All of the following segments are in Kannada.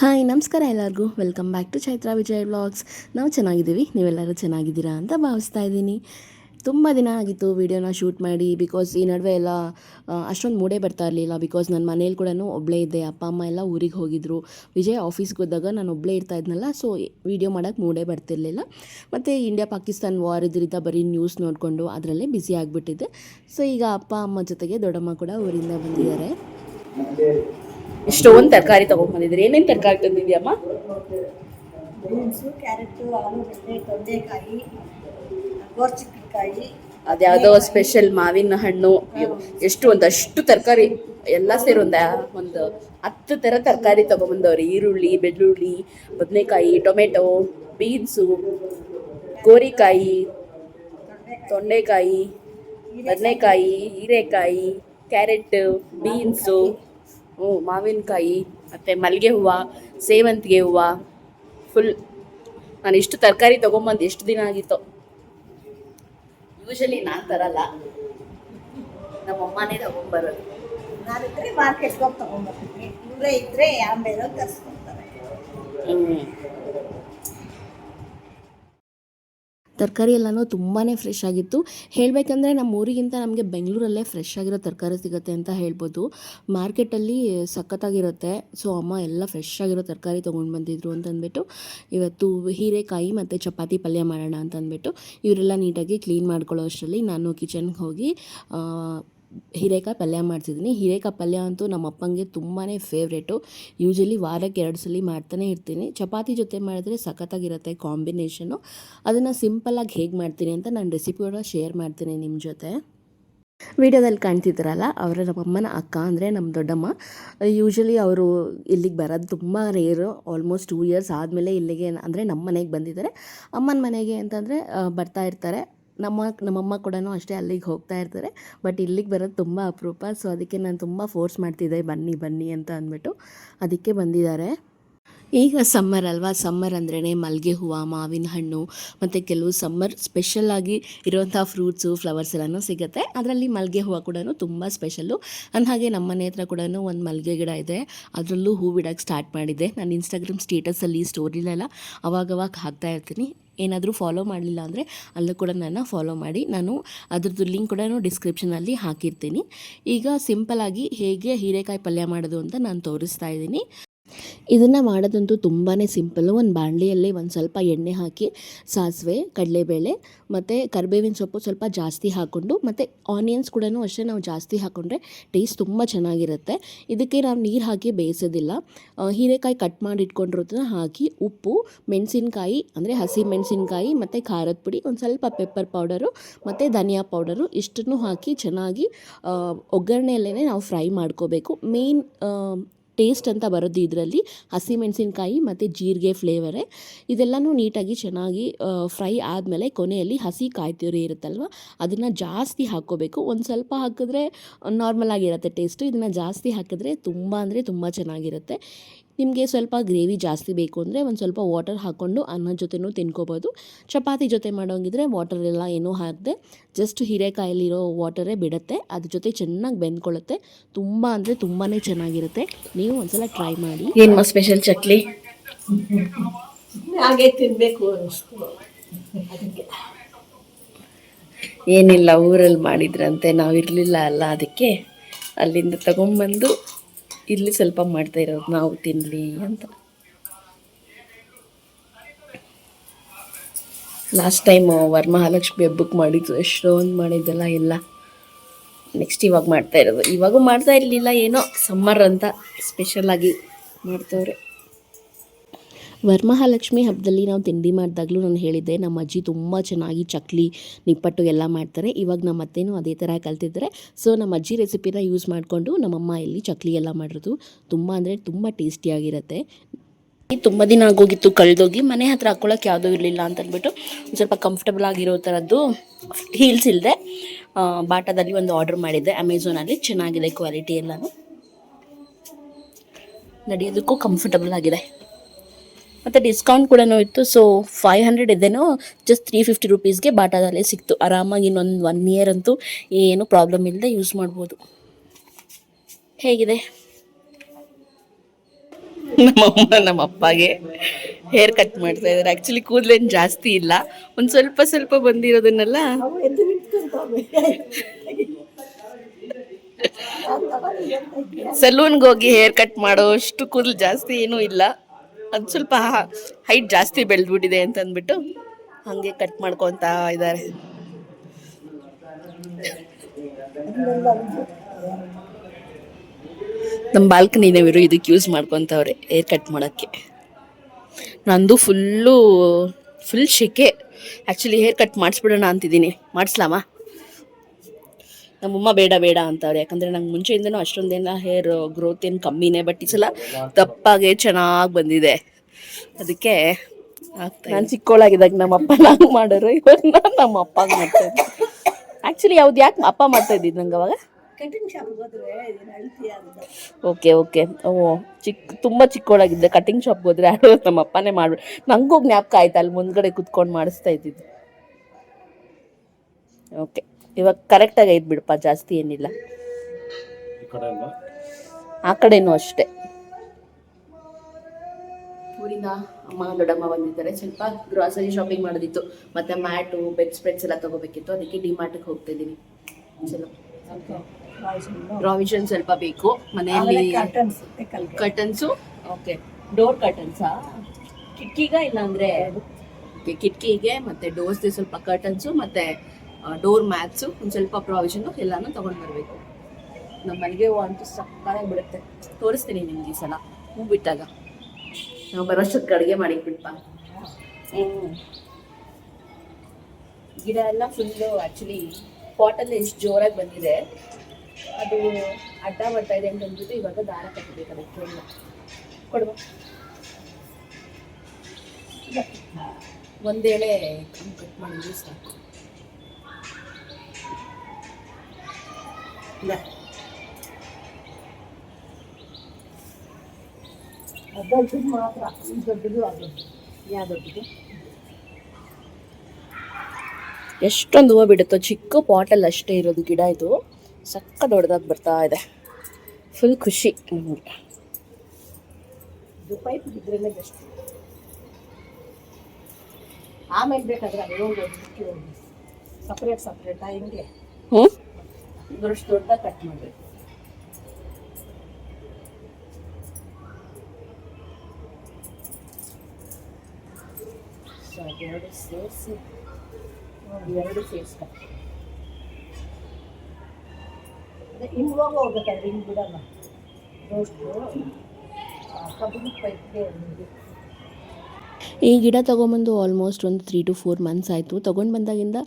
ಹಾಯ್, ನಮಸ್ಕಾರ ಎಲ್ಲರಿಗೂ. Welcome back to Chaitra Vijay vlogs ನಾವು ಚೆನ್ನಾಗಿದ್ದೀವಿ. ನೀವೆಲ್ಲರೂ ಚೆನ್ನಾಗಿದ್ದೀರಾ ಅಂತ ಭಾವಿಸ್ತಾ ಇದ್ದೀನಿ. ತುಂಬ ದಿನ ಆಗಿತ್ತು ವೀಡಿಯೋನ ಶೂಟ್ ಮಾಡಿ ಬಿಕಾಸ್ ಈ ನಡುವೆ ಎಲ್ಲ ಅಷ್ಟೊಂದು ಮೂಡೇ ಬರ್ತಾ ಇರಲಿಲ್ಲ. ಬಿಕಾಸ್ ನನ್ನ ಮನೇಲಿ ಕೂಡ ಒಬ್ಬಳೇ ಇದ್ದೆ. ಅಪ್ಪ, ಅಮ್ಮ ಎಲ್ಲ ಊರಿಗೆ ಹೋಗಿದ್ರು. ವಿಜಯ್ ಆಫೀಸ್ಗೆ ಹೋದಾಗ ನಾನು ಒಬ್ಬಳೇ ಇರ್ತಾ ಇದ್ನಲ್ಲ ಸೊ ವೀಡಿಯೋ ಮಾಡೋಕ್ಕೆ ಮೂಡೇ ಬರ್ತಿರ್ಲಿಲ್ಲ. ಮತ್ತು ಇಂಡಿಯಾ ಪಾಕಿಸ್ತಾನ್ ವಾರ್ ಇದರಿಂದ ಬರೀ ನ್ಯೂಸ್ ನೋಡಿಕೊಂಡು ಅದರಲ್ಲೇ ಬ್ಯುಸಿ ಆಗಿಬಿಟ್ಟಿದ್ದೆ. ಸೊ ಈಗ ಅಪ್ಪ, ಅಮ್ಮ ಜೊತೆಗೆ ದೊಡ್ಡಮ್ಮ ಕೂಡ ಊರಿಂದ ಬಂದಿದ್ದಾರೆ. ಇಷ್ಟೊಂದು ತರಕಾರಿ ತಗೊಂಡ್ಬಂದಿದ್ರಿ ಏನೇನು ತರಕಾರಿ ತಂದಿದ್ಯಮ್ಮ ಬೀನ್ಸು ಕ್ಯಾರೆಟು ಆಲೂಗಡ್ಡೆ ತೊಂಡೆಕಾಯಿ ಅದ್ಯಾವುದೋ ಸ್ಪೆಷಲ್ ಮಾವಿನ ಹಣ್ಣು. ಎಷ್ಟು ಒಂದಷ್ಟು ತರಕಾರಿ. ಎಲ್ಲ ಸೇರಿ ಒಂದ ಒಂದು ಹತ್ತು ಥರ ತರಕಾರಿ ತಗೊಂಬಂದವ್ರಿ ಈರುಳ್ಳಿ ಬೆಳ್ಳುಳ್ಳಿ ಬದನೆಕಾಯಿ ಟೊಮೆಟೊ ಬೀನ್ಸು ಗೋರಿಕಾಯಿ ತೊಂಡೆಕಾಯಿ ಬದನೆಕಾಯಿ ಹೀರೆಕಾಯಿ ಕ್ಯಾರೆಟ್ ಬೀನ್ಸು. ಮಾವಿನಕಾಯಿ ಮತ್ತು ಮಲ್ಲಿಗೆ ಹೂವು ಸೇವಂತಿಗೆ ಹೂವು ಫುಲ್ ನಾನು ಇಷ್ಟು ತರಕಾರಿ ತೊಗೊಂಬಂದು ಎಷ್ಟು ದಿನ ಆಗಿತ್ತು. ಯೂಶಲಿ ನಾನು ತರಲ್ಲ. ನಮ್ಮ ಅಮ್ಮನೇ ತಗೊಂಬರೋದು. ನಾನಿದ್ರೆ ಮಾರ್ಕೆಟ್ಗೆ ಹೋಗಿ ತೊಗೊಂಬರ್ತೀನಿ ಇವರೇ ಇದ್ರೆ ಆಮೇಲೆ ತರಿಸ್ಕೊಡ್ತಾರೆ ಹ್ಞೂ ತರಕಾರಿ ಎಲ್ಲನೂ ತುಂಬಾ ಫ್ರೆಶ್ ಆಗಿತ್ತು. ಹೇಳಬೇಕಂದ್ರೆ ನಮ್ಮ ಊರಿಗಿಂತ ನಮಗೆ ಬೆಂಗಳೂರಲ್ಲೇ ಫ್ರೆಶ್ ಆಗಿರೋ ತರಕಾರಿ ಸಿಗುತ್ತೆ ಅಂತ ಹೇಳ್ಬೋದು. ಮಾರ್ಕೆಟಲ್ಲಿ ಸಖತ್ತಾಗಿರುತ್ತೆ. ಸೊ ಅಮ್ಮ ಎಲ್ಲ ಫ್ರೆಶ್ ಆಗಿರೋ ತರಕಾರಿ ತೊಗೊಂಡು ಬಂದಿದ್ರು ಅಂತಂದ್ಬಿಟ್ಟು, ಇವತ್ತು ಹೀರೆಕಾಯಿ ಮತ್ತು ಚಪಾತಿ ಪಲ್ಯ ಮಾಡೋಣ ಅಂತಂದ್ಬಿಟ್ಟು, ಇವರೆಲ್ಲ ನೀಟಾಗಿ ಕ್ಲೀನ್ ಮಾಡ್ಕೊಳ್ಳೋ ಅಷ್ಟರಲ್ಲಿ ನಾನು ಕಿಚನ್ಗೆ ಹೋಗಿ ಹೀರೆಕಾಯಿ ಪಲ್ಯ ಮಾಡ್ತಿದ್ದೀನಿ. ಹೀರೆಕಾಯಿ ಪಲ್ಯ ಅಂತೂ ನಮ್ಮ ಅಪ್ಪಂಗೆ ತುಂಬಾ ಫೇವ್ರೇಟು ಯೂಶಲಿ ವಾರಕ್ಕೆ ಎರಡು ಸಲ ಮಾಡ್ತಾನೆ ಇರ್ತೀನಿ. ಚಪಾತಿ ಜೊತೆ ಮಾಡಿದ್ರೆ ಸಖತ್ತಾಗಿರುತ್ತೆ ಕಾಂಬಿನೇಷನು ಅದನ್ನು ಸಿಂಪಲ್ಲಾಗಿ ಹೇಗೆ ಮಾಡ್ತೀನಿ ಅಂತ ನಾನು ರೆಸಿಪಿ ಕೂಡ ಶೇರ್ ಮಾಡ್ತೀನಿ ನಿಮ್ಮ ಜೊತೆ. ವಿಡಿಯೋದಲ್ಲಿ ಕಾಣ್ತಿದ್ದಾರಲ್ಲ, ಅವರ ನಮ್ಮಮ್ಮನ ಅಕ್ಕ ಅಂದರೆ ನಮ್ಮ ದೊಡ್ಡಮ್ಮ. ಯೂಶಲಿ ಅವರು ಇಲ್ಲಿಗೆ ಬರೋದು ತುಂಬ ರೇರು ಆಲ್ಮೋಸ್ಟ್ ಟೂ ಇಯರ್ಸ್ ಆದಮೇಲೆ ಇಲ್ಲಿಗೆ ಅಂದರೆ ನಮ್ಮ ಮನೆಗೆ ಬಂದಿದ್ದಾರೆ. ಅಮ್ಮನ ಮನೆಗೆ ಅಂತಂದರೆ ಬರ್ತಾ ಇರ್ತಾರೆ. ನಮ್ಮ ನಮ್ಮಮ್ಮ ಕೂಡ ಅಷ್ಟೇ ಅಲ್ಲಿಗೆ ಹೋಗ್ತಾ ಇರ್ತಾರೆ. ಬಟ್ ಇಲ್ಲಿಗೆ ಬರೋದು ತುಂಬ ಅಪರೂಪ. ಸೊ ಅದಕ್ಕೆ ನಾನು ತುಂಬ ಫೋರ್ಸ್ ಮಾಡ್ತಿದ್ದೆ, ಬನ್ನಿ ಬನ್ನಿ ಅಂತ ಅಂದ್ಬಿಟ್ಟು ಅದಕ್ಕೆ ಬಂದಿದ್ದಾರೆ. ಈಗ ಸಮ್ಮರ್ ಅಲ್ವಾ? ಸಮ್ಮರ್ ಅಂದ್ರೇ ಮಲ್ಲಿಗೆ ಹೂವು, ಮಾವಿನ ಹಣ್ಣು, ಮತ್ತು ಕೆಲವು ಸಮ್ಮರ್ ಸ್ಪೆಷಲ್ಲಾಗಿ ಇರುವಂಥ ಫ್ರೂಟ್ಸು ಫ್ಲವರ್ಸ್ ಎಲ್ಲನೂ ಸಿಗುತ್ತೆ. ಅದರಲ್ಲಿ ಮಲ್ಲಿಗೆ ಹೂವು ಕೂಡ ತುಂಬ ಸ್ಪೆಷಲ್ಲು ಅಂದ ಹಾಗೆ ನಮ್ಮ ಮನೆ ಹತ್ರ ಕೂಡ ಒಂದು ಮಲ್ಲಿಗೆ ಗಿಡ ಇದೆ. ಅದರಲ್ಲೂ ಹೂ ಬಿಡೋಕ್ಕೆ ಸ್ಟಾರ್ಟ್ ಮಾಡಿದ್ದೆ. ನಾನು ಇನ್ಸ್ಟಾಗ್ರಾಮ್ ಸ್ಟೇಟಸಲ್ಲಿ ಸ್ಟೋರಿಲೆಲ್ಲ ಅವಾಗವಾಗ ಹಾಕ್ತಾ ಇರ್ತೀನಿ. ಏನಾದರೂ ಫಾಲೋ ಮಾಡಲಿಲ್ಲ ಅಂದರೆ ಅಲ್ಲೂ ಕೂಡ ನನ್ನ ಫಾಲೋ ಮಾಡಿ. ನಾನು ಅದರದ್ದು ಲಿಂಕ್ ಕೂಡ ಡಿಸ್ಕ್ರಿಪ್ಷನಲ್ಲಿ ಹಾಕಿರ್ತೀನಿ. ಈಗ ಸಿಂಪಲ್ ಆಗಿ ಹೇಗೆ ಹೀರೆಕಾಯಿ ಪಲ್ಯ ಮಾಡೋದು ಅಂತ ನಾನು ತೋರಿಸ್ತಾ ಇದ್ದೀನಿ. ಇದನ್ನು ಮಾಡೋದಂತೂ ತುಂಬಾ ಸಿಂಪಲ್ಲು ಒಂದು ಬಾಣಲಿಯಲ್ಲಿ ಒಂದು ಸ್ವಲ್ಪ ಎಣ್ಣೆ ಹಾಕಿ, ಸಾಸಿವೆ, ಕಡಲೆಬೇಳೆ ಮತ್ತು ಕರಿಬೇವಿನ ಸೊಪ್ಪು ಸ್ವಲ್ಪ ಜಾಸ್ತಿ ಹಾಕ್ಕೊಂಡು ಮತ್ತು ಆನಿಯನ್ಸ್ ಕೂಡ ಅಷ್ಟೇ ನಾವು ಜಾಸ್ತಿ ಹಾಕ್ಕೊಂಡ್ರೆ ಟೇಸ್ಟ್ ತುಂಬ ಚೆನ್ನಾಗಿರುತ್ತೆ. ಇದಕ್ಕೆ ನಾವು ನೀರು ಹಾಕಿ ಬೇಯಿಸೋದಿಲ್ಲ. ಹೀರೆಕಾಯಿ ಕಟ್ ಮಾಡಿ ಇಟ್ಕೊಂಡಿರೋದನ್ನ ಹಾಕಿ, ಉಪ್ಪು, ಮೆಣಸಿನ್ಕಾಯಿ ಅಂದರೆ ಹಸಿ ಮೆಣಸಿನ್ಕಾಯಿ ಮತ್ತು ಖಾರದ ಪುಡಿ, ಒಂದು ಸ್ವಲ್ಪ ಪೆಪ್ಪರ್ ಪೌಡರು ಮತ್ತು ಧನಿಯಾ ಪೌಡರು ಇಷ್ಟನ್ನು ಹಾಕಿ ಚೆನ್ನಾಗಿ ಒಗ್ಗರಣೆಯಲ್ಲೇ ನಾವು ಫ್ರೈ ಮಾಡ್ಕೋಬೇಕು. ಮೇನ್ ಟೇಸ್ಟ್ ಅಂತ ಬರೋದು ಇದರಲ್ಲಿ. ಹಸಿಮೆಣಸಿನ್ಕಾಯಿ ಮತ್ತು ಜೀರಿಗೆ ಫ್ಲೇವರೇ ಇದೆಲ್ಲನೂ ನೀಟಾಗಿ ಚೆನ್ನಾಗಿ ಫ್ರೈ ಆದಮೇಲೆ ಕೊನೆಯಲ್ಲಿ ಹಸಿ ಕಾಯಿ ತುರಿ ಇರುತ್ತಲ್ವ? ಅದನ್ನು ಜಾಸ್ತಿ ಹಾಕ್ಕೋಬೇಕು. ಒಂದು ಸ್ವಲ್ಪ ಹಾಕಿದ್ರೆ ನಾರ್ಮಲ್ ಆಗಿರುತ್ತೆ ಟೇಸ್ಟು ಇದನ್ನು ಜಾಸ್ತಿ ಹಾಕಿದ್ರೆ ತುಂಬ ಅಂದರೆ ತುಂಬ ಚೆನ್ನಾಗಿರುತ್ತೆ. ನಿಮಗೆ ಸ್ವಲ್ಪ ಗ್ರೇವಿ ಜಾಸ್ತಿ ಬೇಕು ಅಂದರೆ ಒಂದು ಸ್ವಲ್ಪ ವಾಟರ್ ಹಾಕ್ಕೊಂಡು ಅನ್ನ ಜೊತೆನೂ ತಿನ್ಕೋಬೋದು. ಚಪಾತಿ ಜೊತೆ ಮಾಡೋಂಗಿದ್ರೆ ವಾಟರ್ ಎಲ್ಲ ಏನೂ ಹಾಕದೆ ಜಸ್ಟ್ ಹೀರೆಕಾಯಲ್ಲಿರೋ ವಾಟರೇ ಬಿಡುತ್ತೆ. ಅದ್ರ ಜೊತೆ ಚೆನ್ನಾಗಿ ಬೆಂದ್ಕೊಳ್ಳುತ್ತೆ. ತುಂಬ ಅಂದರೆ ತುಂಬಾ ಚೆನ್ನಾಗಿರುತ್ತೆ. ನೀವು ಒಂದ್ಸಲ ಟ್ರೈ ಮಾಡಿ. ಏನು ಸ್ಪೆಷಲ್ ಚಕ್ಲಿ? ಹಾಗೆ ತಿನ್ನಬೇಕು ಅದಕ್ಕೆ. ಏನಿಲ್ಲ ಊರಲ್ಲಿ ಮಾಡಿದ್ರಂತೆ ನಾವು ಇರಲಿಲ್ಲ ಅಲ್ಲ ಅದಕ್ಕೆ ಅಲ್ಲಿಂದ ತಗೊಂಬಂದು ಇಲ್ಲಿ ಸ್ವಲ್ಪ ಮಾಡ್ತಾ ಇರೋದು, ನಾವು ತಿನ್ನಲಿ ಅಂತ. ಲಾಸ್ಟ್ ಟೈಮ್ ವರಮಹಾಲಕ್ಷ್ಮಿ ಹಬ್ಬಕ್ಕೆ ಮಾಡಿದ್ದು, ಎಷ್ಟೊಂದು ಮಾಡಿದ್ದೆಲ್ಲ ಎಲ್ಲ. ನೆಕ್ಸ್ಟ್ ಇವಾಗ ಮಾಡ್ತಾ ಇರೋದು. ಇವಾಗೂ ಮಾಡ್ತಾ ಇರಲಿಲ್ಲ, ಏನೋ ಸಮ್ಮರ್ ಅಂತ ಸ್ಪೆಷಲಾಗಿ ಮಾಡ್ತವ್ರೆ. ವರಮಹಾಲಕ್ಷ್ಮಿ ಹಬ್ಬದಲ್ಲಿ ನಾವು ತಿಂಡಿ ಮಾಡಿದಾಗಲೂ ನಾನು ಹೇಳಿದ್ದೆ, ನಮ್ಮ ಅಜ್ಜಿ ತುಂಬ ಚೆನ್ನಾಗಿ ಚಕ್ಲಿ, ನಿಪ್ಪಟ್ಟು ಎಲ್ಲ ಮಾಡ್ತಾರೆ. ಇವಾಗ ನಮ್ಮ ಅತ್ತೆನೂ ಅದೇ ಥರ ಕಲ್ತಿದ್ದಾರೆ. ಸೊ ನಮ್ಮ ಅಜ್ಜಿ ರೆಸಿಪಿನ ಯೂಸ್ ಮಾಡಿಕೊಂಡು ನಮ್ಮಮ್ಮ ಇಲ್ಲಿ ಚಕ್ಲಿ ಎಲ್ಲ ಮಾಡಿರೋದು. ತುಂಬ ಅಂದರೆ ತುಂಬ ಟೇಸ್ಟಿಯಾಗಿರುತ್ತೆ ತುಂಬ ದಿನ ಆಗೋಗಿತ್ತು, ಕಳೆದೋಗಿ ಮನೆ ಹತ್ರ ಹಾಕ್ಕೊಳ್ಳೋಕೆ ಯಾವುದೂ ಇರಲಿಲ್ಲ ಅಂತಂದ್ಬಿಟ್ಟು ಒಂದು ಸ್ವಲ್ಪ ಕಂಫರ್ಟಬಲ್ ಆಗಿರೋ ಥರದ್ದು ಹೀಲ್ಸ್ ಇಲ್ಲದೆ ಬಾಟಾದಲ್ಲಿ ಒಂದು ಆರ್ಡರ್ ಮಾಡಿದ್ದೆ. ಅಮೆಝಾನಲ್ಲಿ ಚೆನ್ನಾಗಿದೆ ಕ್ವಾಲಿಟಿ ಎಲ್ಲನೂ. ನಡೆಯೋದಕ್ಕೂ ಕಂಫರ್ಟಬಲ್ ಆಗಿದೆ. ಮತ್ತು ಡಿಸ್ಕೌಂಟ್ ಕೂಡ ಇತ್ತು. ಸೊ ಫೈವ್ ಹಂಡ್ರೆಡ್ ಇದೇನೋ ಜಸ್ಟ್ ತ್ರೀ ಫಿಫ್ಟಿ ರುಪೀಸ್ಗೆ ಬಾಟಾದಲ್ಲೇ ಸಿಕ್ತು. ಆರಾಮಾಗಿ ಇನ್ನೊಂದು ಒನ್ ಇಯರ್ ಅಂತೂ ಏನು ಪ್ರಾಬ್ಲಮ್ ಇಲ್ಲದೆ ಯೂಸ್ ಮಾಡ್ಬೋದು. ಹೇಗಿದೆ? ನಮ್ಮಮ್ಮ ನಮ್ಮ ಅಪ್ಪಗೆ ಹೇರ್ ಕಟ್ ಮಾಡ್ತಾ ಇದ್ದಾರೆ. ಆ್ಯಕ್ಚುಲಿ ಕೂದಲೇನು ಜಾಸ್ತಿ ಇಲ್ಲ. ಒಂದು ಸ್ವಲ್ಪ ಸ್ವಲ್ಪ ಬಂದಿರೋದನ್ನೆಲ್ಲ ಸಲೂನ್ಗೆ ಹೋಗಿ ಹೇರ್ ಕಟ್ ಮಾಡೋ ಅಷ್ಟು ಕೂದಲು ಜಾಸ್ತಿ ಏನೂ ಇಲ್ಲ. ಅದು ಸ್ವಲ್ಪ ಹೈಟ್ ಜಾಸ್ತಿ ಬೆಳೆದ್ಬಿಟ್ಟಿದೆ ಅಂತ ಅಂದ್ಬಿಟ್ಟು ಹಾಗೆ ಕಟ್ ಮಾಡ್ಕೊತ ಇದ್ದಾರೆ ನಮ್ಮ ಬಾಲ್ಕನಿನವರು ಇದಕ್ಕೆ ಯೂಸ್ ಮಾಡ್ಕೊತವ್ರೆ ಹೇರ್ ಕಟ್ ಮಾಡೋಕ್ಕೆ. ನಂದು ಫುಲ್ಲು ಫುಲ್ ಶೆಕೆ. ಆ್ಯಕ್ಚುಲಿ ಹೇರ್ ಕಟ್ ಮಾಡಿಸ್ಬಿಡೋಣ ಅಂತಿದ್ದೀನಿ. ಮಾಡಿಸ್ಲಾಮ? ನಮ್ಮಮ್ಮ ಬೇಡ ಬೇಡ ಅಂತಾರೆ. ಯಾಕಂದರೆ ನಂಗೆ ಮುಂಚೆಯಿಂದನೂ ಅಷ್ಟೊಂದೇನ ಹೇರ್ ಗ್ರೋತ್ ಏನು ಕಮ್ಮಿನೇ ಬಟ್ ಈ ಸಲ ತಪ್ಪಾಗೆ ಚೆನ್ನಾಗಿ ಬಂದಿದೆ. ಅದಕ್ಕೆ ನಾನು ಚಿಕ್ಕೋಳಾಗಿದ್ದಾಗ ನಮ್ಮ ಅಪ್ಪ ನಾವು ಮಾಡೋರು ಇವಾಗ ನಾನು ನಮ್ಮ ಅಪ್ಪಗೆ ಮಾಡ್ತಾ ಇದ್ದೆ ಆ್ಯಕ್ಚುಲಿ ಯಾವ್ದು ಯಾಕೆ ಅಪ್ಪ ಮಾಡ್ತಾ ಇದ್ದಿದ್ದು ನಂಗೆ ಅವಾಗ? ಓಕೆ ಓಕೆ ಓ ಚಿಕ್ಕ ತುಂಬ ಚಿಕ್ಕೋಳಾಗಿದ್ದೆ. ಕಟಿಂಗ್ ಶಾಪ್ಗೆ ಹೋದ್ರೆ ಯಾರು ನಮ್ಮ ಅಪ್ಪನೇ ಮಾಡ ನಂಗೂ ಜ್ಞಾಪಕ ಆಯ್ತು ಅಲ್ಲಿ ಮುಂದ್ಗಡೆ ಕುತ್ಕೊಂಡು ಮಾಡಿಸ್ತಾ ಇದ್ದಿದ್ದು. ಓಕೆ ಇವಾಗ ಕರೆಕ್ಟಾಗಿ ಐತ್ ಬಿಡಪ್ಪ ಜಾಸ್ತಿ ಏನಿಲ್ಲ. ಈ ಕಡೆ ಎಲ್ಲ ಆ ಕಡೆನೂ ಅಷ್ಟೇ. ಊರಿಂದ ಅಮ್ಮ ದೊಡ್ಡಮ್ಮ ಬಂದಿದ್ದಾರೆ. ಸ್ವಲ್ಪ ಗ್ರಾಸರಿ ಶಾಪಿಂಗ್ ಮಾಡೋದಿತ್ತು. ಮತ್ತೆ ಮ್ಯಾಟು ಬೆಡ್ ಸ್ಪ್ರೆಡ್ಸ್ ಎಲ್ಲ ತಗೋಬೇಕಿತ್ತು. ಅದಕ್ಕೆ ಡಿ ಮಾರ್ಟಿಗೆ ಹೋಗ್ತಾ ಇದ್ದೀನಿ ಚಲೋ ಪ್ರಾವಿಷನ್ ಸ್ವಲ್ಪ ಬೇಕು. ಮನೆಯಲ್ಲಿ ಕರ್ಟನ್ಸ್ ಓಕೆ ಡೋರ್ ಕರ್ಟನ್ಸಾ ಕಿಟಕಿಗ ಇಲ್ಲ ಅಂದ್ರೆ ಕಿಟಕಿಗೆ ಮತ್ತೆ ಡೋರ್ಸ್ಗೆ ಸ್ವಲ್ಪ ಕರ್ಟನ್ಸು ಮತ್ತೆ ಡೋರ್ ಮ್ಯಾಟ್ಸು ಒಂದು ಸ್ವಲ್ಪ ಪ್ರಾವಿಷನು ಎಲ್ಲಾನು ತಗೊಂಡು ಬರಬೇಕು. ನಮ್ಮ ಮನೆಗೆ ಅಂತೂ ಸಕ್ಕತ್ತಾಗಿ ಬಿಡುತ್ತೆ. ತೋರಿಸ್ತೀನಿ ನಿಮ್ಗೆ ಈ ಸಲ, ಹೂ ಬಿಟ್ಟಾಗ. ನಾವು ಬರೋಷ್ಟಕ್ಕೆ ಅಡುಗೆ ಮಾಡಿ ಬಿಡ್ಪ ಗಿಡ ಎಲ್ಲ ಫುಲ್ಲು ಆ್ಯಕ್ಚುಲಿ ಪಾಟಲ್ಲಿ ಎಷ್ಟು ಜೋರಾಗಿ ಬಂದಿದೆ, ಅದು ಅಡ್ಡ ಬರ್ತಾ ಇದೆ ಅಂತ ಅಂದ್ಬಿಟ್ಟು ಇವಾಗ ದಾರ ಕಟ್ಟಬೇಕು ಅದಕ್ಕೆ ಕೊಡುವ. ಒಂದೇಳೆ ಕಟ್ ಮಾಡಿದ್ರೆ ಸಾಕು. ದೊಡ್ಡದು ಮಾತ್ರ ಈ ದೊಡ್ಡದು ಅದು ಯಾವ್ದೊಟ್ಟಿಗೆ ಎಷ್ಟೊಂದು ಹೂವು ಬಿಡುತ್ತೋ ಚಿಕ್ಕ ಪಾಟಲ್ಲಿ ಅಷ್ಟೇ ಇರೋದು ಗಿಡ ಇದು. ಸಕ್ಕ ದೊಡ್ಡದಾಗಿ ಬರ್ತಾ ಇದೆ. ಫುಲ್ ಖುಷಿ. ನಮಗೆ ಪೈಪ್ ಬೆಸ್ಟ್ ಆಮೇಲೆ ಬೇಕಾದ್ರೆ ಅದು ಹೋಗೋದು ಹೋಗಿ ಸಪ್ರೇಟ್ ಸಪ್ರೇಟಾ ಹಿಂಗೆ. ಹ್ಞೂ ಇದರಷ್ಟು ದೊಡ್ಡ ಕಟ್ ಮಾಡಬೇಕು ಸೊ ಎರಡು ಸೇರಿಸಿ ಎರಡು ಸೇರಿಸ್ಕ ಅದೇ ಹಿಂಗೆ ಹೋಗಿ ಹೋಗ್ಬೇಕಾದ್ರೆ ಹಿಂಗೆ ಬಿಡಲ್ಲ ರೋಸ್ಟು ಕಬ್ಬಿಣದ ಪೈಪ್ಗೆ ಈ ಗಿಡ ತೊಗೊಂಬಂದು ಆಲ್ಮೋಸ್ಟ್ ಒಂದು ತ್ರೀ ಟು ಫೋರ್ ಮಂತ್ಸ್ ಆಯಿತು. ತೊಗೊಂಡು ಬಂದಾಗಿಂದ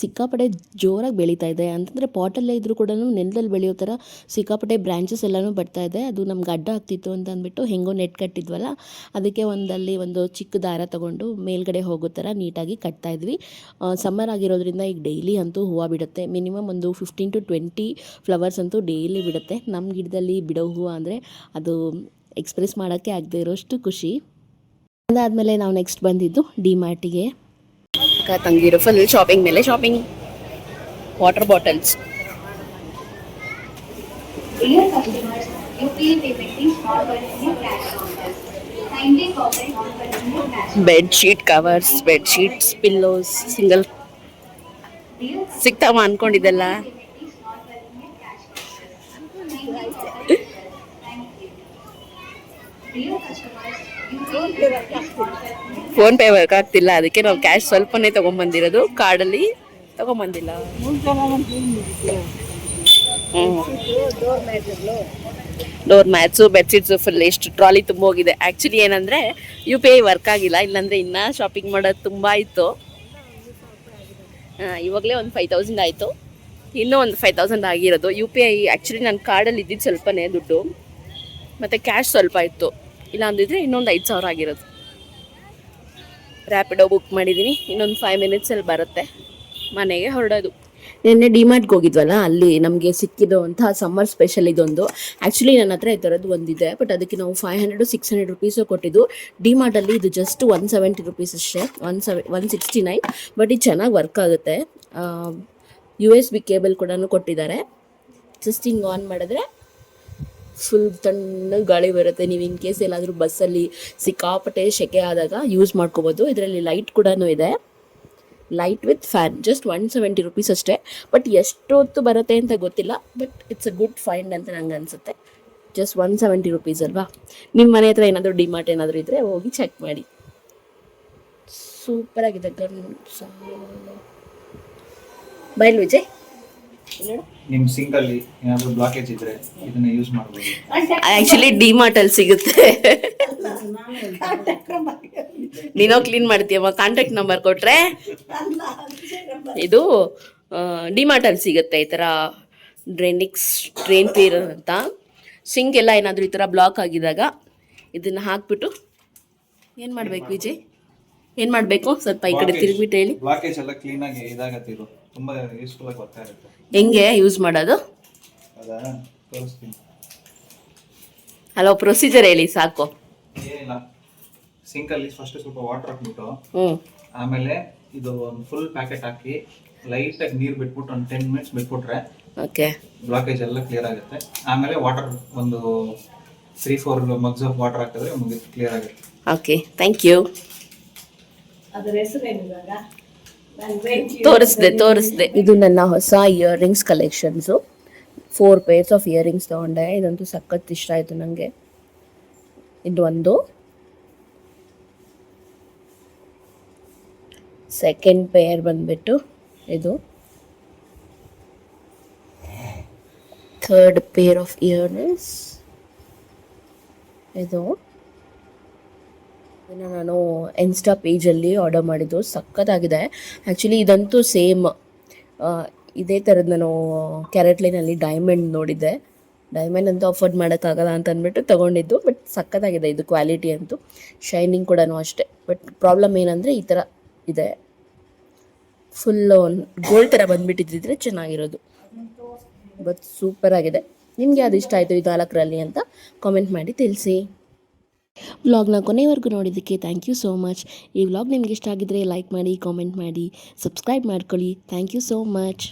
ಸಿಕ್ಕಾಪಟ್ಟೆ ಜೋರಾಗಿ ಬೆಳೀತಾ ಇದೆ. ಅಂತಂದರೆ ಪಾಟಲ್ಲೇ ಇದ್ರೂ ಕೂಡ ನೆಲದಲ್ಲಿ ಬೆಳೆಯೋ ಥರ ಸಿಕ್ಕಾಪಟ್ಟೆ ಬ್ರ್ಯಾಂಚಸ್ ಎಲ್ಲನೂ ಬರ್ತಾ ಇದೆ. ಅದು ನಮ್ಗೆ ಅಡ್ಡ ಆಗ್ತಿತ್ತು ಅಂತ ಅಂದ್ಬಿಟ್ಟು ಹೆಂಗೋ ನೆಟ್ ಕಟ್ಟಿದ್ವಲ್ಲ, ಅದಕ್ಕೆ ಒಂದಲ್ಲಿ ಒಂದು ಚಿಕ್ಕ ದಾರ ತೊಗೊಂಡು ಮೇಲ್ಗಡೆ ಹೋಗೋ ಥರ ನೀಟಾಗಿ ಕಟ್ತಾ ಇದ್ವಿ. ಸಮ್ಮರ್ ಆಗಿರೋದ್ರಿಂದ ಈಗ ಡೈಲಿ ಅಂತೂ ಹೂವು ಬಿಡುತ್ತೆ. ಮಿನಿಮಮ್ ಒಂದು ಫಿಫ್ಟೀನ್ ಟು ಟ್ವೆಂಟಿ ಫ್ಲವರ್ಸ್ ಅಂತೂ ಡೈಲಿ ಬಿಡುತ್ತೆ. ನಮ್ಮ ಗಿಡದಲ್ಲಿ ಬಿಡೋ ಹೂವು ಅಂದರೆ ಅದು ಎಕ್ಸ್ಪ್ರೆಸ್ ಮಾಡೋಕ್ಕೆ ಆಗದೆ ಇರೋಷ್ಟು ಖುಷಿ. ಅದಾದ್ಮೇಲೆ ನಾವು ನೆಕ್ಸ್ಟ್ ಬಂದಿದ್ದು ಡಿ ಮಾರ್ಟಿಗೆ. ತಂಗಿರೋ ಫುಲ್ ಶಾಪಿಂಗ್ ಮೇಲೆ shopping water bottles bed sheet covers bed sheets pillows single ಸಿಗ್ತಾವ ಅನ್ಕೊಂಡಿದ್ದೆಲ್ಲ? ಫೋನ್ ಪೇ ವರ್ಕ್ ಆಗ್ತಿಲ್ಲ, ಅದಕ್ಕೆ ನಾವು ಕ್ಯಾಶ್ ಸ್ವಲ್ಪನೇ ತೊಗೊಂಬಂದಿರೋದು. ಕಾರ್ಡಲ್ಲಿ ತೊಗೊಂಬಂದಿಲ್ಲ. ಡೋರ್ ಮ್ಯಾಟ್ಸು ಬೆಡ್ಶೀಟ್ಸು ಫುಲ್ ಎಷ್ಟು ಟ್ರಾಲಿ ತುಂಬ ಹೋಗಿದೆ ಆ್ಯಕ್ಚುಲಿ ಏನಂದರೆ ಯು ಪಿ ಐ ವರ್ಕ್ ಆಗಿಲ್ಲ, ಇಲ್ಲಾಂದರೆ ಇನ್ನೂ ಶಾಪಿಂಗ್ ಮಾಡೋದು ತುಂಬ ಇತ್ತು. ಹಾಂ, ಇವಾಗಲೇ ಒಂದು ಫೈವ್ ತೌಸಂಡ್ ಆಯಿತು. ಇನ್ನೂ ಒಂದು ಫೈವ್ ತೌಸಂಡ್ ಆಗಿರೋದು. ಯು ಪಿ ಐ ಆ್ಯಕ್ಚುಲಿ ನನ್ನ ಕಾರ್ಡಲ್ಲಿ ಇದ್ದಿದ್ದು ಸ್ವಲ್ಪನೇ ದುಡ್ಡು. ಮತ್ತು ಕ್ಯಾಶ್ ಸ್ವಲ್ಪ ಇತ್ತು. ಇಲ್ಲ ಅಂದಿದ್ರೆ ಇನ್ನೊಂದು ಐದು ಸಾವಿರ ಆಗಿರೋದು. ರ್ಯಾಪಿಡೋ ಬುಕ್ ಮಾಡಿದ್ದೀನಿ ಇನ್ನೊಂದು ಫೈವ್ ಮಿನಿಟ್ಸಲ್ಲಿ ಬರುತ್ತೆ. ಮನೆಗೆ ಹೊರಡೋದು. ನಿನ್ನೆ ಡಿಮಾರ್ಟ್ಗೆ ಹೋಗಿದ್ವಲ್ಲ, ಅಲ್ಲಿ ನಮಗೆ ಸಿಕ್ಕಿದ್ದು ಸಮ್ಮರ್ ಸ್ಪೆಷಲ್ ಇದೊಂದು. ಆ್ಯಕ್ಚುಲಿ ನನ್ನ ಹತ್ರ ಈ ಥರದ್ದು ಒಂದಿದೆ ಬಟ್ ಅದಕ್ಕೆ ನಾವು five hundred six hundred rupees ಕೊಟ್ಟಿದ್ದು. ಡಿಮಾರ್ಟಲ್ಲಿ ಇದು ಜಸ್ಟ್ ಒನ್ ಸೆವೆಂಟಿ ರುಪೀಸ್ ಅಷ್ಟೇ one seven one sixty nine but ಇದು ಚೆನ್ನಾಗಿ ವರ್ಕ್ ಆಗುತ್ತೆ. ಯು ಎಸ್ ಬಿ ಕೇಬಲ್ ಕೂಡ ಕೊಟ್ಟಿದ್ದಾರೆ. ಜಸ್ಟ್ ಆನ್ ಮಾಡಿದ್ರೆ ಫುಲ್ ತಣ್ಣಗೆ ಗಾಳಿ ಬರುತ್ತೆ. ನೀವು ಇನ್ ಕೇಸ್ ಎಲ್ಲಾದರೂ ಬಸ್ಸಲ್ಲಿ ಸಿಕ್ಕಾಪಟ್ಟೆ ಸೆಕೆ ಆದಾಗ ಯೂಸ್ ಮಾಡ್ಕೋಬೋದು. ಇದರಲ್ಲಿ ಲೈಟ್ ಕೂಡ ಇದೆ. Light with fan just one seventy rupees ಅಷ್ಟೇ. ಬಟ್ ಎಷ್ಟೊತ್ತು ಬರುತ್ತೆ ಅಂತ ಗೊತ್ತಿಲ್ಲ. But it's a good find ಅಂತ ನಂಗೆ ಅನಿಸುತ್ತೆ. ಜಸ್ಟ್ ಒನ್ ಸೆವೆಂಟಿ ರುಪೀಸ್ ಅಲ್ವಾ? ನಿಮ್ಮ ಮನೆ ಹತ್ರ ಏನಾದರೂ ಡಿಮಾರ್ಟ್ ಏನಾದರೂ ಇದ್ದರೆ ಹೋಗಿ ಚೆಕ್ ಮಾಡಿ. ಸೂಪರಾಗಿದೆ ಗನ್ ಬೈಲ್ ವಿಜಯ್. ನಿಮ್ ಸಿಂಕ್ ಅಲ್ಲಿ ಏನಾದ್ರು ಬ್ಲಾಕೇಜ್ ಇದ್ರೆ ಇದನ್ನ ಯೂಸ್ ಮಾಡ್ಬೋದು. ಆ್ಯಕ್ಚುಲಿ ಡಿಮಾರ್ಟಲ್ಲಿ ಸಿಗುತ್ತೆ. ನೀನೋ ಕ್ಲೀನ್ ಮಾಡ್ತೀಯಮ್ಮ ಕಾಂಟ್ಯಾಕ್ಟ್ ನಂಬರ್ ಕೊಟ್ರೆ ಇದು ಡಿಮಾರ್ಟಲ್ಲಿ ಸಿಗುತ್ತೆ ಈ ತರ ಡ್ರೈನಿಕ್ಸ್ ಟ್ರೈನ್ ಕ್ಲೀನರ್ ಅಂತ. ಸಿಂಕ್ ಎಲ್ಲ ಏನಾದರೂ ಈ ಥರ ಬ್ಲಾಕ್ ಆಗಿದಾಗ ಇದನ್ನು ಹಾಕ್ಬಿಟ್ಟು ಏನು ಮಾಡಬೇಕು ವಿಜಯ್? ಏನು ಮಾಡಬೇಕು? ಸ್ವಲ್ಪ ಈ ಕಡೆ ತಿರುಗಿಬಿಟ್ಟು ಹೇಳಿ. ಬ್ಲಾಕೇಜ್ ಎಲ್ಲ ಕ್ಲೀನ್ ಆಗಿ ಇದಾಗತ್ತೆ ಇದು ತುಂಬಾ ಯೂಸ್ಫುಲ್ ಆಗಿ ಬರ್ತಾ ಇರುತ್ತೆ. ಹೆಂಗೆ ಯೂಸ್ ಮಾಡೋದು? ಅದಾ? ತೋರಿಸ್ತೀನಿ. ಹಲೋ ಪ್ರೊಸೀಜರ್ ಹೇಳಿ ಸಾಕು. ಏನಿಲ್ಲ. ಸಿಂಕ್ ಅಲ್ಲಿ ಫಸ್ಟ್ ಸ್ವಲ್ಪ ವಾಟರ್ ಹಾಕ್ಬಿಟ್ಟು ಹ್ಞೂ ಆಮೇಲೆ ಇದು ಒಂದು ಫುಲ್ ಪ್ಯಾಕೆಟ್ ಹಾಕಿ ಲೈಟ್ ಆಗಿ ನೀರ್ ಬಿಟ್ಬಿಟ್ಟು ಒಂದು ಟೆನ್ ಮಿನಿಟ್ಸ್ ಬಿಟ್ಬಿಟ್ರೆ ಓಕೆ ಬ್ಲಾಕೇಜ್ ಎಲ್ಲ ಕ್ಲಿಯರ್ ಆಗುತ್ತೆ. ಆಮೇಲೆ ವಾಟರ್ ಒಂದು three four mugs of water ಹಾಕಿದ್ರೆ ಮುಗಿದು ಕ್ಲಿಯರ್ ಆಗುತ್ತೆ. ಓಕೆ ಥ್ಯಾಂಕ್ ಯು ಅದರ ಹೆಸರು ಇವಾಗ? ನಾನು ವೆಯ್ಟ್ ತೋರಿಸ್ದೆ ತೋರಿಸ್ದೆ. ಇದು ನನ್ನ ಹೊಸ earrings collections four pairs of earrings ತೊಗೊಂಡೆ. ಇದಂತೂ ಸಖತ್ ಇಷ್ಟ ಆಯಿತು ನನಗೆ ಇದು ಒಂದು. ಸೆಕೆಂಡ್ ಪೇರ್ ಬಂದ್ಬಿಟ್ಟು ಇದು. ಥರ್ಡ್ ಪೇರ್ ಆಫ್ ಇಯರಿಂಗ್ಸ್ ಇದು. ಇದನ್ನು ನಾನು ಇನ್ಸ್ಟಾ ಪೇಜಲ್ಲಿ ಆರ್ಡರ್ ಮಾಡಿದ್ದು. ಸಖತ್ತಾಗಿದೆ. ಆ್ಯಕ್ಚುಲಿ ಇದಂತೂ ಸೇಮ್ ಇದೇ ಥರದ್ದು ನಾನು ಕ್ಯಾರೆಟ್ ಲೈನಲ್ಲಿ ಡೈಮಂಡ್ ನೋಡಿದ್ದೆ. ಡೈಮಂಡ್ ಅಂತೂ ಅಫೋರ್ಡ್ ಮಾಡೋಕ್ಕಾಗಲ್ಲ ಅಂತ ಅಂದ್ಬಿಟ್ಟು ತೊಗೊಂಡಿದ್ದು ಬಟ್ ಸಖತ್ತಾಗಿದೆ ಇದು ಕ್ವಾಲಿಟಿ ಅಂತೂ. ಶೈನಿಂಗ್ ಕೂಡ ಅಷ್ಟೇ. ಬಟ್ ಪ್ರಾಬ್ಲಮ್ ಏನಂದರೆ ಈ ಥರ ಇದೆ. ಫುಲ್ಲು ಗೋಲ್ಡ್ ಥರ ಬಂದುಬಿಟ್ಟಿದ್ದಿದ್ರೆ ಚೆನ್ನಾಗಿರೋದು. ಬಟ್ ಸೂಪರ್ ಆಗಿದೆ. ನಿಮಗೆ ಅದು ಇಷ್ಟ ಆಯಿತು ಈ ನಾಲ್ಕರಲ್ಲಿ ಅಂತ ಕಾಮೆಂಟ್ ಮಾಡಿ ತಿಳಿಸಿ. ವ್ಲಾಗ್ನ ಕೊನೆವರೆಗೂ ನೋಡಿದ್ದಕ್ಕೆ ಥ್ಯಾಂಕ್ ಯು ಸೋ ಮಚ್ ಈ ವ್ಲಾಗ್ ನಿಮ್ಗೆ ಇಷ್ಟ ಆಗಿದ್ರೆ ಲೈಕ್ ಮಾಡಿ ಕಾಮೆಂಟ್ ಮಾಡಿ ಸಬ್ಸ್ಕ್ರೈಬ್ ಮಾಡ್ಕೊಳ್ಳಿ. Thank you so much